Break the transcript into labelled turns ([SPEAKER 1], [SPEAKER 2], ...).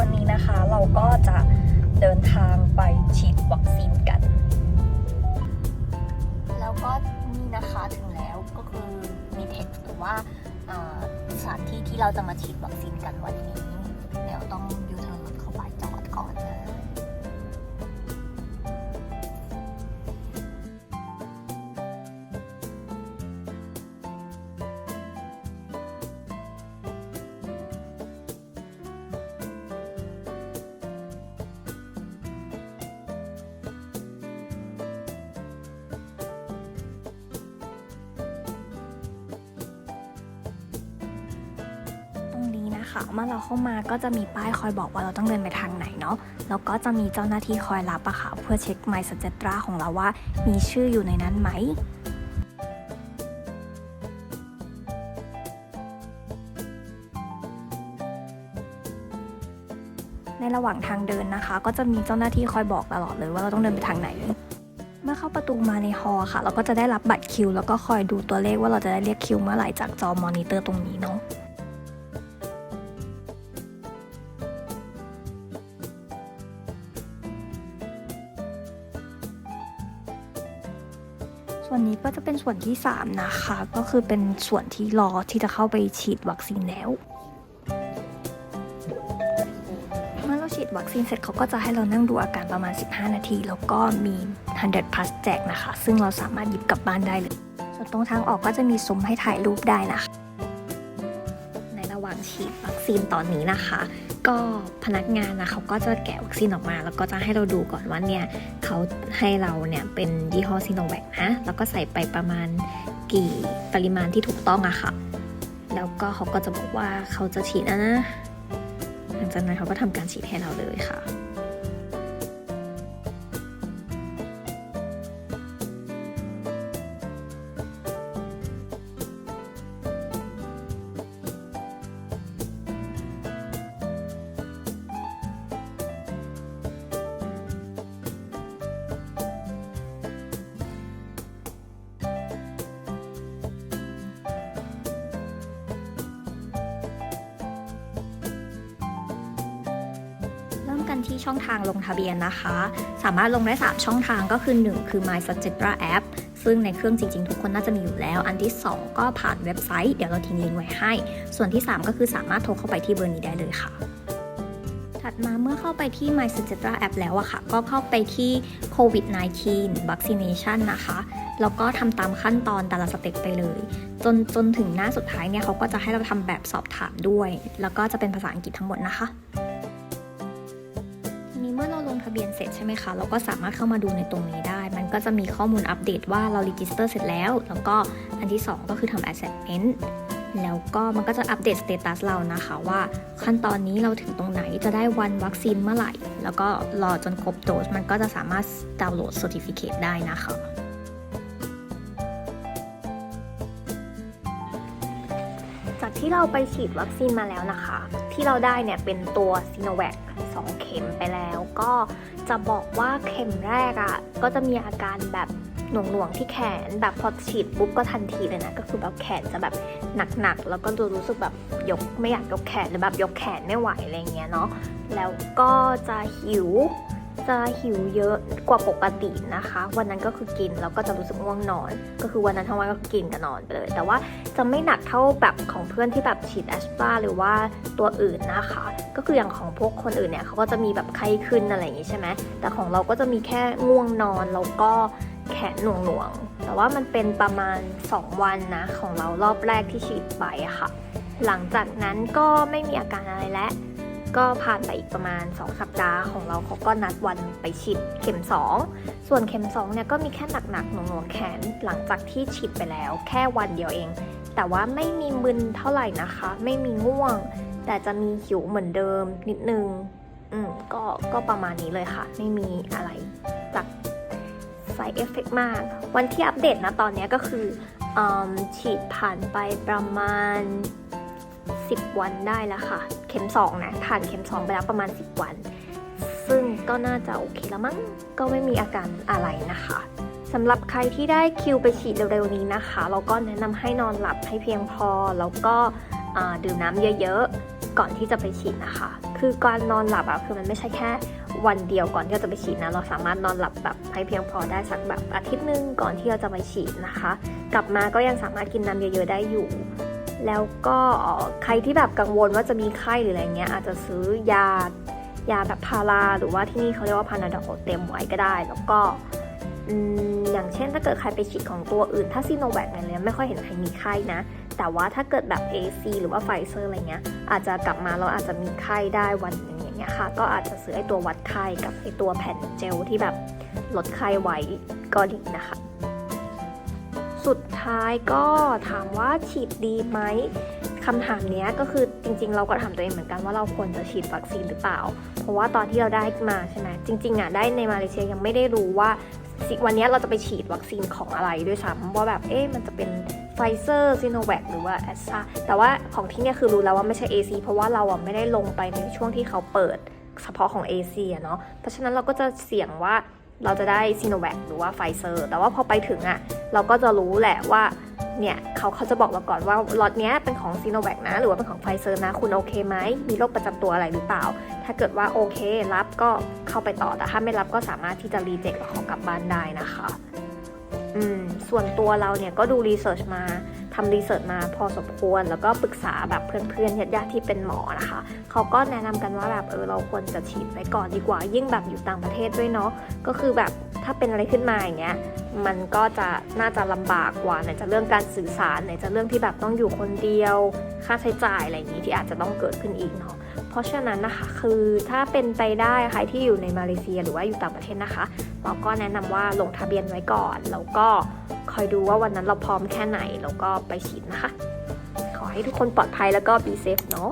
[SPEAKER 1] วันนี้นะคะเราก็จะเดินทางไปฉีดวัคซีนกัน แล้วก็นี่นะคะถึงแล้วก็คือมีเท็กซ์หรือว่าสถานที่ที่เราจะมาฉีดวัคซีนกันวันนี้ เดี๋ยวต้อง คะเมื่อเราเข้ามาก็จะมีป้ายคอยบอกว่าเราต้องเดินไปทางไหนเนาะแล้วก็จะมีเจ้าหน้าที่คอยรับอะค่ะเพื่อเช็ค My s u g g e t r a ของเราว่า มีชื่ออยู่ในนั้นไหมในระหว่างทางเดินนะคะ ก็จะมีเจ้าหน้าที่คอยบอกตลอดเลยว่าเราต้องเดินไปทางไหน เมื่อเข้าประตูมาในฮอค่ะ เราก็จะได้รับบัตรคิว แล้วก็คอยดูตัวเลขว่าเราจะได้เรียกคิวเมื่อไหร่จากจอมอนิเตอร์ตรงนี้เนาะ ส่วนนี้ก็จะเป็นส่วนที่ 3 นะคะ ก็คือเป็นส่วนที่รอที่จะเข้าไปฉีดวัคซีนแล้วเมื่อเราฉีดวัคซีนเสร็จเขาก็จะให้เรานั่งดูอาการประมาณ 15 นาที แล้วก็มี 100 plus แจกนะคะ ซึ่งเราสามารถหยิบกลับบ้านได้เลย ส่วนตรงทางออกก็จะมีซุ้มให้ถ่ายรูปได้นะคะ ระหว่างฉีดวัคซีนตอนนี้นะคะ ก็พนักงานนะเขาก็จะแกะวัคซีนออกมา แล้วก็จะให้เราดูก่อนว่าเนี่ยเขาให้เราเนี่ยเป็นยี่ห้อซีโนแวคนะแล้วก็ใส่ไปประมาณกี่ปริมาณที่ถูกต้องอะค่ะ แล้วก็เขาก็จะบอกว่าเขาจะฉีดนะนะหลังจากนั้นเขาก็ทำการฉีดให้เราเลยค่ะ ที่ช่องทางลงทะเบียนนะคะ สามารถลงได้ 3 ช่องทางก็คือ 1 คือ My s u g g e t r a App ซึ่งในเครื่องจริง ๆ ทุกคนน่าจะมีอยู่แล้ว อันที่ 2 ก็ผ่านเว็บไซต์ เดี๋ยวเราทิ้งลิงก์ไว้ให้ ส่วนที่ 3 ก็คือสามารถโทรเข้าไปที่เบอร์นี้ได้เลยค่ะถัดมาเมื่อเข้าไปที่ My s u g g e t r a App แล้วอะค่ะ ก็เข้าไปที่ COVID-19 Vaccination นะคะ แล้วก็ทำตามขั้นตอนแต่ละสเต็ปไปเลย จนจนถึงหน้าสุดท้ายเนี่ยเขาก็จะให้เราทำแบบสอบถามด้วย แล้วก็จะเป็นภาษาอังกฤษทั้งหมดนะคะ เราลงทะเบียนเสร็จใช่ไหมคะ เราก็สามารถเข้ามาดูในตรงนี้ได้ มันก็จะมีข้อมูลอัปเดตว่าเรารีจิสเตอร์เสร็จแล้ว แล้วก็อันที่ 2 ก็คือทำ assessment แล้วก็มันก็จะอัปเดตสเตตัสเรานะคะว่าขั้นตอนนี้เราถึงตรงไหนจะได้วันวัคซีนเมื่อไหร่ แล้วก็รอจนครบโดสมันก็จะสามารถดาวน์โหลด certificate ได้นะคะ ที่เราไปฉีดวัคซีนมาแล้วนะคะ ที่เราได้เนี่ยเป็นตัวซีโนแวค2เข็มไปแล้ว ก็จะบอกว่าเข็มแรกอะ่ะก็จะมีอาการแบบหน่วงๆที่แขนแบบพอฉีดปุ๊บก็ทันทีเลยนะ ก็คือแบบแขนจะแบบหนักๆ แล้วก็ดูรู้สึกแบบยกไม่อยากยกแขนหรือแบบยกแขนไม่ไหวอะไรเงี้ยเนาะแล้วก็จะหิว จะหิวเยอะกว่าปกตินะคะ วันนั้นก็คือกินแล้วก็จะรู้สึกง่วงนอน ก็คือวันนั้นทั้งวันก็กินกับนอนไปเลย แต่ว่าจะไม่หนักเท่าแบบของเพื่อนที่แบบฉีดแอสตราหรือว่าตัวอื่นนะคะ ก็คืออย่างของพวกคนอื่นเนี่ยเขาก็จะมีแบบไข้ขึ้นอะไรอย่างงี้ใช่ไหมแต่ของเราก็จะมีแค่ง่วงนอนแล้วก็แขนหน่วงๆแต่ว่ามันเป็นประมาณ 2 วันนะของเรารอบแรกที่ฉีดไปอะค่ะ หลังจากนั้นก็ไม่มีอาการอะไรแล้ว ก็ผ่านไปอีกประมาณ 2 สัปดาห์ของเราเขาก็นัดวันไปฉีดเข็ม 2 ส่วนเข็ม2เนี่ยก็มีแค่หนักๆหน่วงๆแขนหลังจากที่ฉีดไปแล้ว แค่วันเดียวเอง แต่ว่าไม่มีมึนเท่าไหร่นะคะ ไม่มีง่วง แต่จะมีหิวเหมือนเดิมนิดนึงอืมก็ก็ประมาณนี้เลยค่ะ ไม่มีอะไรจาก side effect มาก วันที่อัปเดตนะตอนนี้ก็คืออฉีดผ่านไปประมาณ 10 วันได้แล้วค่ะ เข็ม2นะผ่านเข็ม 2 ไปแล้วประมาณ 10 วัน ซึ่งก็น่าจะโอเคแล้วมั้งก็ไม่มีอาการอะไรนะคะสำหรับใครที่ได้คิวไปฉีดเร็วๆนี้นะคะ เราก็แนะนำให้นอนหลับให้เพียงพอ แล้วก็ดื่มน้ำเยอะๆ ก่อนที่จะไปฉีดนะคะ คือการนอนหลับอะคือมันไม่ใช่แค่วันเดียวก่อนที่เราจะไปฉีดนะ เราสามารถนอนหลับแบบให้เพียงพอได้สักแบบอาทิตย์นึงก่อนที่เราจะไปฉีดนะคะ กลับมาก็ยังสามารถกินน้ำเยอะๆได้อยู่ แล้วก็ใครที่แบบกังวลว่าจะมีไข้หรืออะไรเงี้ยอาจจะซื้อยายาแบบพาราหรือว่าที่นี่เขาเรียกว่าพานาดอลเต็มไว้ก็ได้ แล้วก็อย่างเช่นถ้าเกิดใครไปฉีดของตัวอื่น ถ้าซีโนแวคเนี่ยไม่ค่อยเห็นใครมีไข้นะ แต่ว่าถ้าเกิดแบบ AC หรือว่าไฟเซอร์อะไรเงี้ย อาจจะกลับมาเราอาจจะมีไข้ได้วันนึงอย่างเงี้ยค่ะ ก็อาจจะซื้อไอตัววัดไข้กับไอตัวแผ่นเจลที่แบบลดไข้ไว้ก็ดีนะคะ สุดท้ายก็ถามว่าฉีดดีไหมคำถามเนี้ยก็คือจริง ๆ เราก็ถามตัวเองเหมือนกันว่าเราควรจะฉีดวัคซีนหรือเปล่า เพราะว่าตอนที่เราได้มาใช่ไหมจริงๆอะได้ในมาเลเซียยังไม่ได้รู้ว่าวันนี้เราจะไปฉีดวัคซีนของอะไรด้วยซ้ำว่าแบบเอ๊ะมันจะเป็นไฟเซอร์ซีโนแวคหรือว่าแอสตราแต่ว่าของที่เนี่ยคือรู้แล้วว่าไม่ใช่ AC เพราะว่าเราอะไม่ได้ลงไปในช่วงที่เขาเปิดเฉพาะของ AC อะเนาะเพราะฉะนั้นเราก็จะเสี่ยงว่า เราจะได้ซีโนแวคหรือว่าไฟเซอร์แต่ว่าพอไปถึงอะเราก็จะรู้แหละว่าเนี่ยเขาเขาจะบอกเราก่อนว่าล็อตเนี้ยเป็นของซีโนแวคนะ หรือว่าเป็นของไฟเซอร์นะ คุณโอเคไหมมีโรคประจำตัวอะไรหรือเปล่า ถ้าเกิดว่าโอเครับก็เข้าไปต่อแต่ถ้าไม่รับก็สามารถที่จะรีเจ็คขอกลับบ้านได้นะคะ อืมส่วนตัวเราเนี่ยก็ดูรีเสิร์ชมา ทำรีเสิร์ชมาพอสมควร แล้วก็ปรึกษาแบบเพื่อนๆญาติๆที่เป็นหมอนะคะ เขาก็แนะนำกันว่าแบบเออเราควรจะฉีดไว้ก่อนดีกว่า ยิ่งแบบอยู่ต่างประเทศด้วยเนาะก็คือแบบถ้าเป็นอะไรขึ้นมาอย่างเงี้ยมันก็จะน่าจะลำบากกว่าไหนจะเรื่องการสื่อสารไหนจะเรื่องที่แบบต้องอยู่คนเดียว ค่าใช้จ่ายอะไรอย่างนี้ที่อาจจะต้องเกิดขึ้นอีกเนาะ เพราะฉะนั้นนะคะคือถ้าเป็นไปได้ใครที่อยู่ในมาเลเซียหรือว่าอยู่ต่างประเทศนะคะ เราก็แนะนำว่าลงทะเบียนไว้ก่อน แล้วก็คอยดูว่าวันนั้นเราพร้อมแค่ไหนแล้วก็ไปฉีดนะคะ ขอให้ทุกคนปลอดภัยแล้วก็ be safe เนาะ